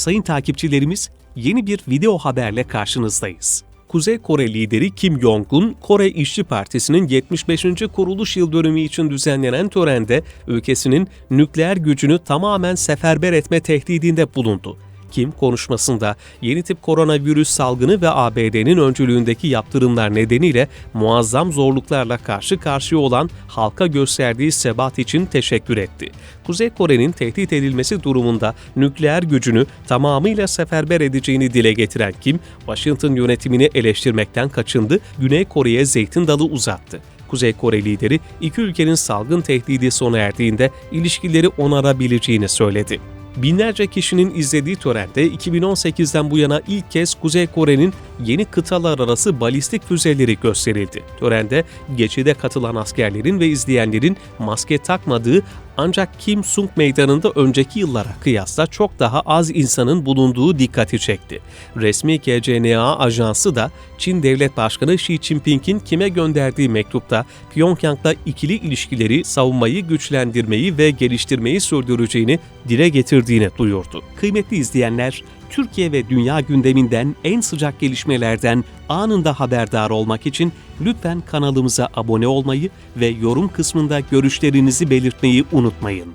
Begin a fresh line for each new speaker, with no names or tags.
Sayın takipçilerimiz, yeni bir video haberle karşınızdayız. Kuzey Kore lideri Kim Jong-un, Kore İşçi Partisi'nin 75. kuruluş yıl dönümü için düzenlenen törende ülkesinin nükleer gücünü tamamen seferber etme tehdidinde bulundu. Kim konuşmasında yeni tip koronavirüs salgını ve ABD'nin öncülüğündeki yaptırımlar nedeniyle muazzam zorluklarla karşı karşıya olan halka gösterdiği sebat için teşekkür etti. Kuzey Kore'nin tehdit edilmesi durumunda nükleer gücünü tamamıyla seferber edeceğini dile getiren Kim, Washington yönetimini eleştirmekten kaçındı, Güney Kore'ye zeytin dalı uzattı. Kuzey Kore lideri iki ülkenin salgın tehdidi sona erdiğinde ilişkileri onarabileceğini söyledi. Binlerce kişinin izlediği törende 2018'den bu yana ilk kez Kuzey Kore'nin yeni kıtalar arası balistik füzeleri gösterildi. Törende geçide katılan askerlerin ve izleyenlerin maske takmadığı ancak Kim Sung Meydanı'nda önceki yıllara kıyasla çok daha az insanın bulunduğu dikkati çekti. Resmi KCNA ajansı da Çin Devlet Başkanı Xi Jinping'in kime gönderdiği mektupta Pyongyang'la ikili ilişkileri savunmayı güçlendirmeyi ve geliştirmeyi sürdüreceğini dile getirdiğini duyurdu. Kıymetli izleyenler, Türkiye ve dünya gündeminden en sıcak gelişmelerden anında haberdar olmak için lütfen kanalımıza abone olmayı ve yorum kısmında görüşlerinizi belirtmeyi unutmayın.